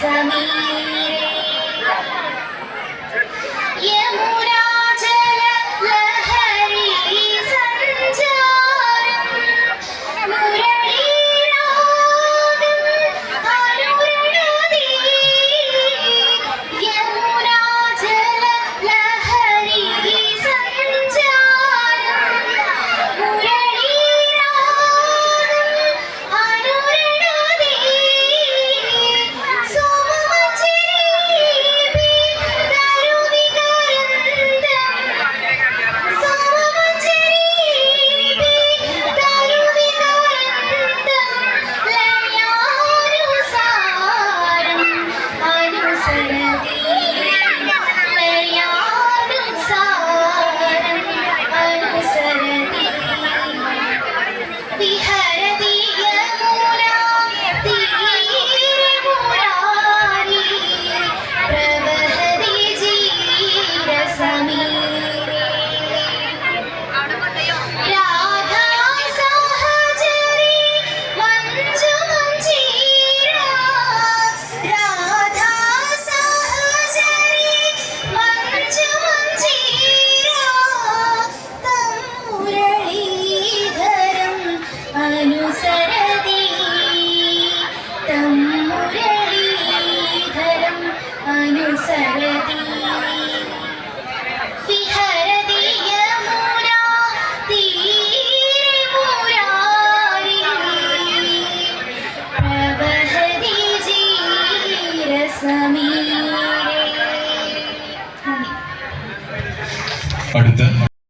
Sami. അനുസരതി തമുരളീധരം അനുസരതി അടുത്ത